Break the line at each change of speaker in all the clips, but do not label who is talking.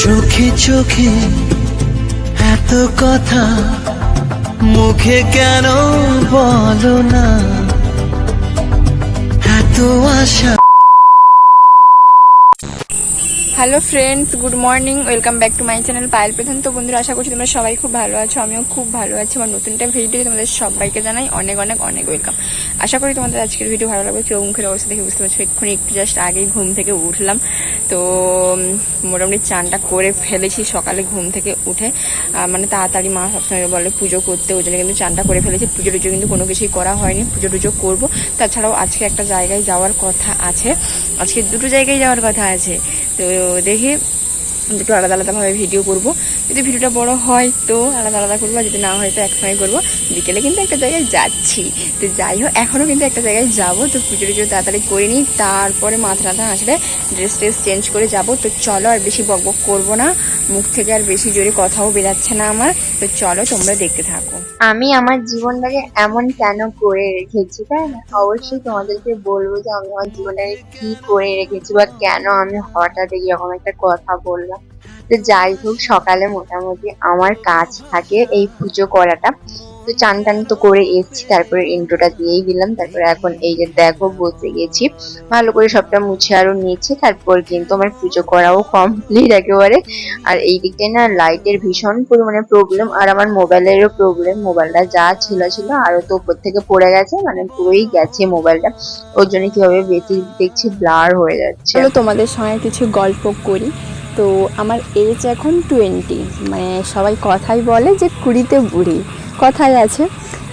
চোখে চোখে এত কথা মুখে কেন বলো না? এত আশা
hello friends, good morning, welcome back to my channel Payel Pradhan. তো বন্ধুরা, আশা করছি তোমরা সবাই খুব ভালো আছো, আমিও খুব ভালো আছি। আমার নতুনটা ভিডিও তোমাদের সবাইকে জানাই অনেক অনেক অনেক ওয়েলকাম। আশা করি তোমাদের আজকের ভিডিও ভালো লাগবে। চোখ মুখের অবস্থা দেখে বুঝতে পারছ, এক্ষুনি একটু জাস্ট আগেই ঘুম থেকে উঠলাম। তো মোটামুটি চানটা করে ফেলেছি সকালে ঘুম থেকে উঠে। মানে তাড়াতাড়ি মা সবসময় বলে পুজো করতে, ওই জন্য কিন্তু চানটা করে ফেলেছি। পুজো টুজো কিন্তু কোনো কিছুই করা হয়নি, পুজো টুজো করব। তাছাড়াও আজকে একটা জায়গায় যাওয়ার কথা আছে। আজকে দুটো জায়গায় যাওয়ার কথা আছে। তো দেখি দুটো আলাদা আলাদাভাবে ভিডিও করব। যদি ভিডিওটা বড় হয় তো আলাদা আলাদা করব, আর যদি না হয় তো একসঙ্গে করব। বিকেলে কিন্তু একটা জায়গায় যাচ্ছি। তো যাই হোক এখনও কিন্তু একটা জায়গায় যাব। তো পুজো টুজো তাড়াতাড়ি করে নিই, তারপরে মাথা টাথা আসলে ড্রেস ট্রেস চেঞ্জ করে যাব। তো চলো আর বেশি বক বক করব না। মুখ থেকে আর বেশি জোরে কথাও বেরাচ্ছে না আমার। তো চলো, তোমরা দেখতে থাকো।
আমি আমার জীবনটাকে এমন কেন করে রেখেছি, তাই না? অবশ্যই তোমাদেরকে বলব যে আমি আমার জীবনটাকে কি করে রেখেছি বা কেন আমি হঠাৎ এরকম একটা কথা বললাম। তো যাই হোক, সকালে মোটামুটি আমার কাজ থাকে, এই পুজো করাটা। তো চান টান তো করে এসছি, তারপরে ইন্ট্রোটা দিয়েই দিলাম। তারপরে এখন এই যে দেখো, বসে গেছি। ভালো করে সবটা মুছে আরও নিয়েছি, তারপর কিন্তু আমার পুজো করাও কমপ্লিট একেবারে। আর এই দিকটায় না লাইটের ভীষণ পরিমাণে প্রবলেম আর আমার মোবাইলেরও প্রবলেম মোবাইলটা যা ছিল ছিল, আরও তো উপর থেকে পড়ে গেছে মানে পুরোই গেছে মোবাইলটা ওর জন্য কীভাবে বেশি দেখছি ব্লার হয়ে যাচ্ছে।
তোমাদের সঙ্গে কিছু গল্প করি। তো আমার এজ এখন টোয়েন্টি মানে সবাই কথাই বলে যে কুড়িতে বুড়ি, কথাই আছে।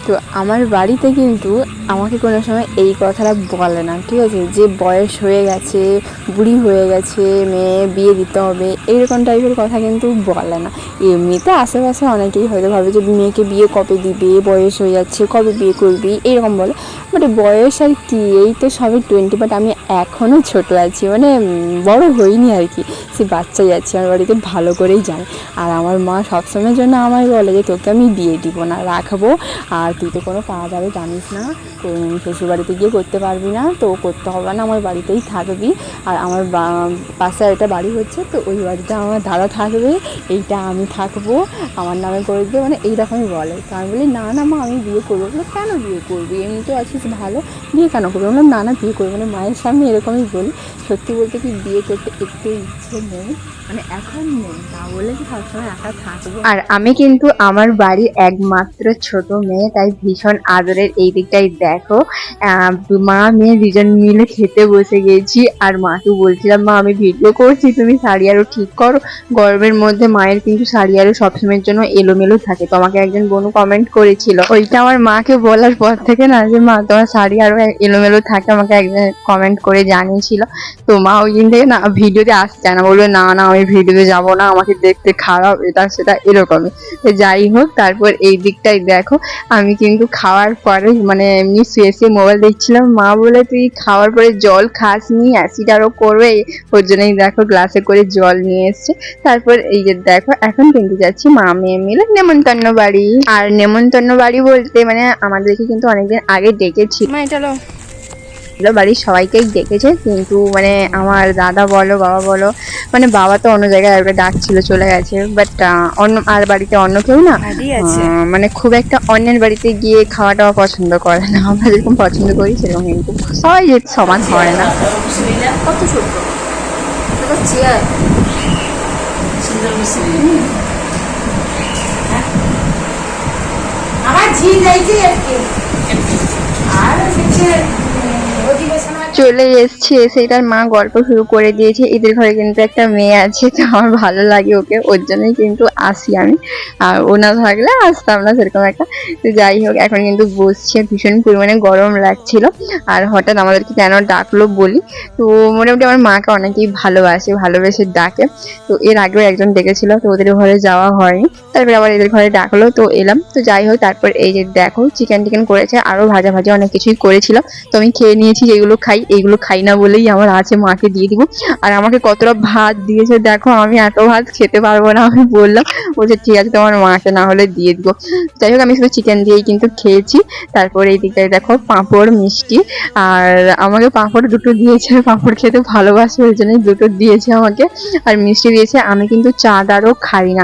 তো আমার বাড়িতে কিন্তু আমাকে কোনো সময় এই কথাটা বলে না, ঠিক আছে? যে বয়স হয়ে গেছে, বুড়ি হয়ে গেছে, মেয়ে, বিয়ে দিতে হবে এইরকম টাইপের কথা কিন্তু বলে না। এমনিতে আশেপাশে অনেকেই হয়তো ভাবে যে মেয়েকে বিয়ে কবে দিবে, বয়স হয়ে যাচ্ছে, কবে বিয়ে করবি, এরকম বলে। বাট বয়স আর কি, এই তো সবে টোয়েন্টি বাট আমি এখনও ছোট আছি মানে বড় হইনি আর কি। সে বাচ্চাই আছি আমার বাড়িতে ভালো করেই জানে। আর আমার মা সবসময়ের জন্য আমায় বলে যে তোকে আমি বিয়ে দিব না রাখব। আর তুই তো কোনো কাজ আরে জানিস না। শ্বশুর বাড়িতে গিয়ে করতে পারবি না তো করতে হবে না আমার বাড়িতেই থাকবি। আর আমার পাশে একটা বাড়ি হচ্ছে তো ওই বাড়িতে আমার দাদা থাকবে এইটা আমি থাকব আমার নামে করে দেবে মানে এইরকমই বলে। তো আমি বলি না না মা আমি বিয়ে করব। বলে কেন বিয়ে করবি? এমনি তো আছিস ভালো। বিয়ে কেন করবি? বললাম, না না বিয়ে করব মানে মায়ের সামনে এরকমই বলি। সত্যি বলতে কি বিয়ে করতে একটু ইচ্ছে মানে
আর আমি কিন্তু আমার বাড়ির একমাত্র ছোট মেয়ে, তাই ভীষণ আদরের এই দিকটাই দেখো। মা, মেয়ে দুজন মিলে খেতে বসে গেছি, আর মাকে বলছিলাম, মা, আমি ভিডিও করছি, তুমি শাড়ি আরও ঠিক করো। গরমের মধ্যে মায়ের কিন্তু শাড়ি আরও সবসময়ের জন্য এলোমেলো থাকে। তো আমাকে একজন বোনু কমেন্ট করেছিল। ওইটা আমার মাকে বলার পর থেকে না যে, মা, তোমার শাড়ি আরও এলোমেলো থাকে। আমাকে একজন কমেন্ট করে জানিয়েছিল। তো মা ওই দিন থেকে না ভিডিওতে আসছে না। বলবে, না না, আমি ভিডিওতে যাব না, আমাকে দেখতে খারাপ, এটা, সেটা এরকমই। যাই হোক, তারপর এই দিকটাই দেখো, আমি কিন্তু খাওয়ার পরে মানে এমনি শুয়ে শুয়ে মোবাইল দেখছিলাম, মা বলে, তুই খাওয়ার পরে জল খাস নি অ্যাসিড আরও করবে। ওর জন্যই দেখো গ্লাসে করে জল নিয়ে এসছে। তারপর এই যে দেখো, এখন কিন্তু যাচ্ছি মা মেয়ে মিলে নেমন্তন্ন বাড়ি। আর নেমন্তন্ন বাড়ি বলতে মানে আমাদেরকে কিন্তু অনেকদিন আগে ডেকেছিল।
মা চলো
বাড়ির সবাইকেই ডেকেছে কিন্তু মানে আমার দাদা বলো বাবা বলো মানে বাবা তো অন্য জায়গায় একবার ডাকছিল চলে গেছে। বাট অন্য আর বাড়িতে অন্য কেউ না। মানে খুব একটা অন্যের বাড়িতে গিয়ে খাওয়া টাওয়া পছন্দ করে না। আমরা যেরকম পছন্দ করি সেরকম কিন্তু সবাই যে সমান হয় না।
কত চেয়ার
আমার ঝি যাইছে আজকে আর হচ্ছে অধিবেশন
চলে এসছে এসে তার মা গল্প শুরু করে দিয়েছে, এদের ঘরে কিন্তু একটা মেয়ে আছে, তো আমার ভালো লাগে ওকে, ওর জন্যই কিন্তু আসি আমি। আর ও না থাকলে আসতাম না সেরকম একটা। তো যাই হোক, এখন কিন্তু বসছে, ভীষণ পরিমাণে গরম লাগছিল। আর হঠাৎ আমাদেরকে কেন ডাকলো বলি। তো মোটামুটি আমার মাকে অনেকেই ভালোবাসে, ভালোবেসে ডাকে। তো এর আগেও একজন ডেকেছিল, তো ওদের ঘরে যাওয়া হয়নি। তারপরে আবার এদের ঘরে ডাকলো, তো এলাম। তো যাই হোক, তারপর এই যে দেখো চিকেন টিকেন করেছে আরও ভাজা ভাজা অনেক কিছুই করেছিল। তো আমি খেয়ে নিয়েছি, যেগুলো খাই, এইগুলো খাই না বলেই আমার আছে মাকে দিয়ে দিব। আর আমাকে কতটা ভাত দিয়েছে, দেখো, আমি এত ভাত খেতে পারব না, আমি বললাম। বলছে, ঠিক আছে, তোমার মাকে না হলে দিয়ে দিবো। যাই হোক, আমি শুধু চিকেন দিয়েই কিন্তু খেয়েছি। তারপর এই দেখো পাঁপড়, মিষ্টি, আর আমাকে পাঁপড় দুটো দিয়েছে। পাঁপড় খেতে ভালোবাসে, ওই জন্যই দুটো দিয়েছে আমাকে। আর মিষ্টি দিয়েছে, আমি কিন্তু চাট আরও খাই না।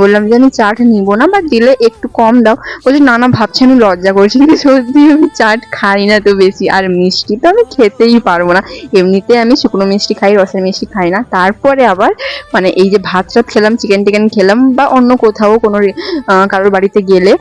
বললাম যে, আমি চাট নিবো না, বা দিলে একটু কম দাও। বলছে, না না, ভাবছি আমি লজ্জা করছি, কিন্তু সত্যি আমি চাট খাই না তো বেশি। আর মিষ্টি তো আমি খেতেই পারব না। এমনিতে আমি শুকনো মিষ্টি খাই, রসের মিষ্টি খাই না। তারপরে আবার মানে এই যে ভাত খেলাম চিকেন টিকেন খেলাম বা অন্য কোথাও কোনো কারোর বাড়িতে গেলে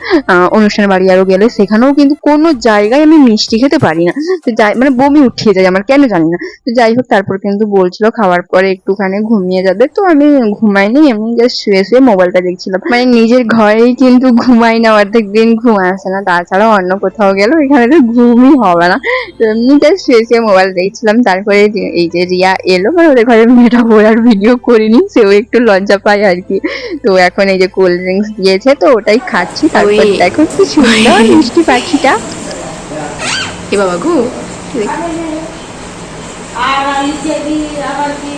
অনুষ্ঠানের বাড়ি আরও গেলে, সেখানেও কিন্তু কোনো জায়গায় আমি মিষ্টি খেতে পারি না। তো যাই মানে বমি উঠিয়ে যায়, আমার কেন জানি না। তো যাই হোক, তারপর কিন্তু বলছিল খাওয়ার পরে একটুখানি ঘুমিয়ে যাবে। তো আমি ঘুমাইনি, এমনি জাস্ট শুয়ে শুয়ে মোবাইলটা দেখছিলাম। মানে নিজের ঘরেই কিন্তু ঘুমাই না, অর্ধেক দিন ঘুম আসে না। তাছাড়া অন্য কোথাও গেলে এখানে তো ঘুমই হবে না। তো এমনি জাস্ট শুয়ে শুয়ে মোবাইল দেখছিলাম। তারপরে এই যে রিয়া এলো মানে ওদের ঘরে মেয়েটা আর ভিডিও করিনি, সেও একটু লজ্জা পায় আর কি। তো এখন এই যে কোল্ড ড্রিঙ্কস দিয়েছে তো ওটাই খাচ্ছি। তারপর
ওই।
দেখো কি সুন্দর মিষ্টি পাখিটা।
এ বাবা গো
আর আমি যদি আবার কি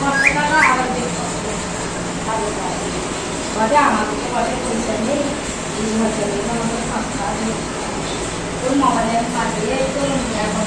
পাঁচশো টাকা আবার দেখো বলে আমাকে তো বলে পয়সা নেই এই হচ্ছে আমাকে পাঁচশো টাকা দিও। ওর মোবাইলে পাঠিয়ে তো এখন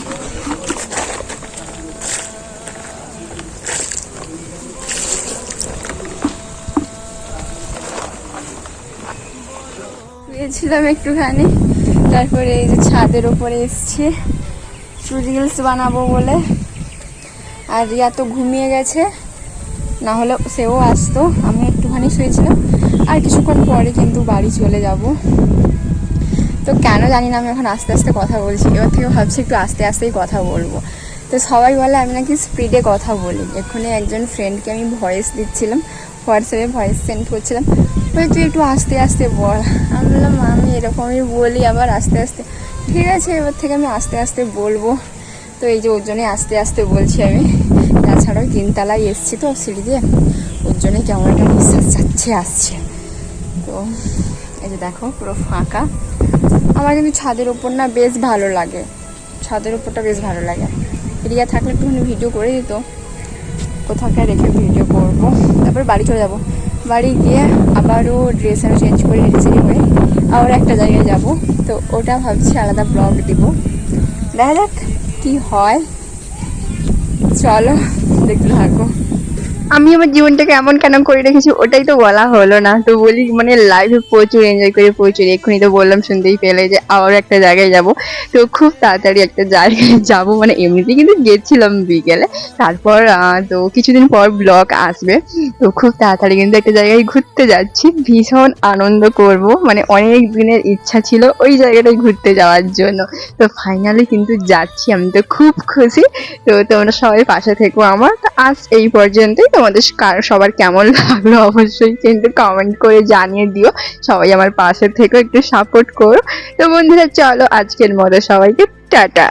শুয়েছিলাম একটুখানি। তারপরে এই যে ছাদের ওপরে এসছি। রিলস বানাবো বলে। আর রিয়া তো ঘুমিয়ে গেছে। না হলে সেও আসতো। আমি একটুখানি শুয়েছিলাম। আর কিছুক্ষণ পরে কিন্তু বাড়ি চলে যাব। তো কেন জানি না, আমি এখন আস্তে আস্তে কথা বলছি। এবার থেকে ভাবছি একটু আস্তে আস্তেই কথা বলব। তো সবাই বলে, আমি নাকি স্পিডে কথা বলি। এক্ষুনি একজন ফ্রেন্ডকে আমি ভয়েস দিচ্ছিলাম। হোয়াটসঅ্যাপে ভয়েস সেন্ড করছিলাম। বলে তুই একটু আস্তে আস্তে বল। আমি বললাম আমি এরকমই বলি, আবার আস্তে আস্তে। ঠিক আছে, এবার থেকে আমি আস্তে আস্তে বলব। তো এই যে ওর জন্যই আস্তে আস্তে বলছি আমি। তাছাড়াও তিনতলায় এসছি তো সিঁড়ি দিয়ে। ওর জন্যই কেমন একটা নিঃশ্বাস যাচ্ছে, আসছে। তো এই যে দেখো, পুরো ফাঁকা। আমার কিন্তু ছাদের ওপর না বেশ ভালো লাগে। ছাদের ওপরটা বেশ ভালো লাগে। রিয়া থাকলে একটুখানি ভিডিও করে দিত। কোথাকার রেখে ভিডিও করব। তারপর বাড়ি চলে যাব। বাড়ি গিয়ে আবারও ড্রেস আরও চেঞ্জ করে রেডি হয়ে আবার একটা জায়গায় যাব, তো ওটা ভাবছি আলাদা ব্লগ দিব। দেখা যাক কী হয়। চলো, দেখতে থাকো।
আমি আমার জীবনটাকে এমন কেন করে রেখেছি ওটাই তো বলা হলো না। তো বলি মানে লাইফে প্রচুর এনজয় করে, প্রচুর। এক্ষুনি তো বললাম, শুনতেই পেলে যে আবার একটা জায়গায় যাব। তো খুব তাড়াতাড়ি একটা জায়গায় যাব। মানে এমনিতেই কিন্তু গেছিলাম বিকেলে। তারপর তো কিছুদিন পর ব্লগ আসবে। তো খুব তাড়াতাড়ি কিন্তু একটা জায়গায় ঘুরতে যাচ্ছি। ভীষণ আনন্দ করব। মানে অনেক দিনের ইচ্ছা ছিল ওই জায়গাটায় ঘুরতে যাওয়ার জন্য। তো ফাইনালি কিন্তু যাচ্ছি। আমি তো খুব খুশি। তো তোমরা সবাই পাশে থেকো আমার। তো আজ এই পর্যন্তই। তোমাদের সবার কেমন লাগল অবশ্যই কিন্তু কমেন্ট করে জানিয়ে দিও। সবাই আমার পাশে থেকে, একটু সাপোর্ট করো। তো বন্ধুরা, চলো আজকের মতো সবাইকে টাটা।